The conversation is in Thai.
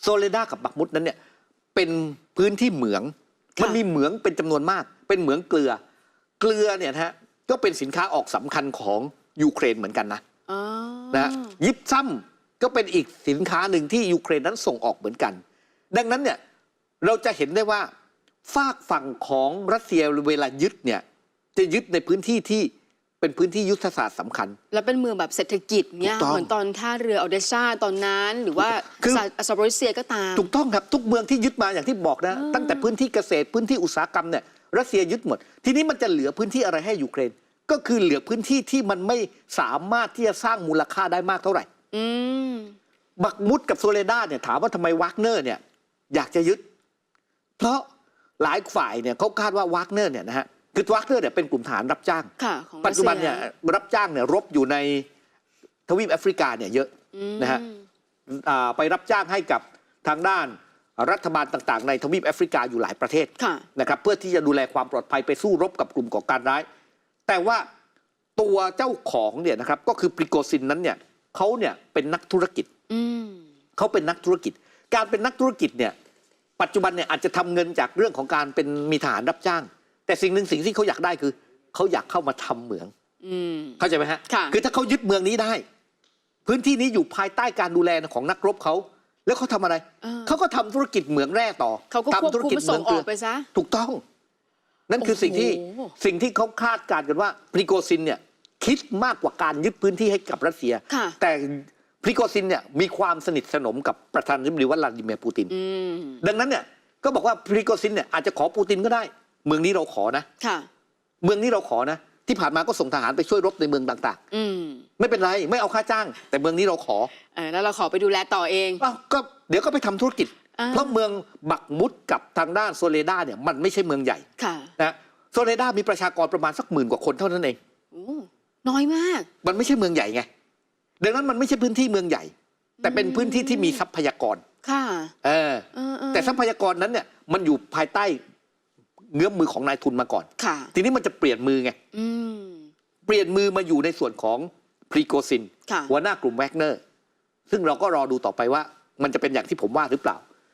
โซเลดากับบักมุดนั้นเนี่ยเป็นพื้นที่เหมืองค่ะมันมีเหมืองเป็นจำนวนมาก เป็นเหมืองเกลือ เกลือเนี่ยนะฮะก็เป็นสินค้าออกสำคัญของยูเครนเหมือนกันนะอ๋อนะฮะยิบซ้ำก็เป็นอีกสินค้าหนึ่งที่ยูเครนนั้นส่งออกเหมือนกัน ดังนั้นเนี่ยเราจะเห็นได้ว่าฝากฝั่งของรัสเซียเวลายึดเนี่ยจะยึดในพื้นที่ที่ เป็นพื้นที่ยุทธศาสตร์สำคัญ แล้วเป็นเมืองแบบเศรษฐกิจเนี่ยถูกต้องเหมือนตอนท่าเรือออเดซาตอนนั้น หรือว่าคือ ซาซาโบริเซียก็ตาม ถูกต้องครับ ทุกเมืองที่ยึดมาอย่างที่บอกนะอืมตั้งแต่พื้นที่เกษตรพื้นที่อุตสาหกรรมเนี่ยรัสเซียยึดหมด ทีนี้มันจะเหลือพื้นที่อะไรให้ยูเครน ก็คือเหลือพื้นที่ที่มันไม่สามารถที่จะสร้างมูลค่าได้มากเท่าไหร่ อืม บักมุดกับโซเลดาเนี่ยถามว่าทำไมวากเนอร์เนี่ยอยากจะยึด เพราะหลายฝ่ายเนี่ยเขาคาดว่าวากเนอร์เนี่ยนะฮะ คือวากเนอร์เนี่ยเป็นกลุ่มฐานรับจ้าง ค่ะของปัจจุบันเนี่ยรัสซีรับจ้างเนี่ยรบอยู่ในทวีปแอฟริกาเนี่ยเยอะอืมนะฮะอ่าไปรับจ้างให้กับทางด้านรัฐบาลต่างๆ ในทวีปแอฟริกาอยู่หลายประเทศค่ะ นะครับเพื่อที่จะดูแลความปลอดภัยไปสู้รบกับกลุ่มก่อการร้าย แต่ว่าตัวเจ้าของเนี่ยนะครับก็คือปริโกซินนั้นเนี่ยเขาเนี่ยเป็นนักธุรกิจ อืม เขาเป็นนักธุรกิจ การเป็นนักธุรกิจเนี่ยปัจจุบันเนี่ยอาจจะทำเงินจากเรื่องของการเป็นมีทหารรับจ้าง แต่สิ่งหนึ่งสิ่งที่เขาอยากได้คือเขาอยากเข้ามาทำเหมืองอืมเข้าใจไหมฮะค่ะคือถ้าเขายึดเมืองนี้ได้ พื้นที่นี้อยู่ภายใต้การดูแลของนักรบเขาแล้วเขาทำอะไรเออเขาก็ทำธุรกิจเหมืองแร่ต่อเขาก็ควบทำธุรคุมกิจมาเหมืส่องงอเกลือกไปซะถูกต้อง นั่นคือสิ่งที่โอ้โหสิ่งที่เขาคาดการณ์กันว่าพริโกซินเนี่ยคิดมากกว่าการยึดพื้นที่ให้กับรัสเซียค่ะแต่พริโกซินเนี่ยมีความสนิทสนมกับประธานาธิบดีวลาดิเมียร์ปูตินอืมดังนั้นเนี่ยก็บอกว่าพริโกซินเนี่ยอาจจะขอปูตินก็ได้ เมืองนี้เราขอนะค่ะ เมืองนี้เราขอนะ ที่ผ่านมาก็ส่งทหารไปช่วยรบในเมืองต่างอืมๆ ไม่เป็นไรไม่เอาค่าจ้าง แต่เมืองนี้เราขอเออแล้วเราขอไปดูแลต่อเอง อ้าวก็เดี๋ยวก็ไปทำธุรกิจ อ่า เพราะเมืองบักมุดกับทางด้านโซเลดาเนี่ยมันไม่ใช่เมืองใหญ่ค่ะนะโซเลดามีประชากรประมาณสักหมื่นกว่าคนเท่านั้นเอง โอ้น้อยมาก มันไม่ใช่เมืองใหญ่ไง ดังนั้นมันไม่ใช่พื้นที่เมืองใหญ่ แต่เป็นพื้นที่ที่มีทรัพยากร ค่ะเออ เออเออแต่ทรัพยากรนั้นเนี่ยมันอยู่ภายใต้ เงื้อมมือของนายทุนมาก่อน ค่ะ ทีนี้มันจะเปลี่ยนมือไง อืม เปลี่ยนมือมาอยู่ในส่วนของพรีโกซิน ค่ะ หัวหน้ากลุ่มแวกเนอร์ ซึ่งเราก็รอดูต่อไปว่า มันจะเป็นอย่างที่ผมว่าหรือเปล่า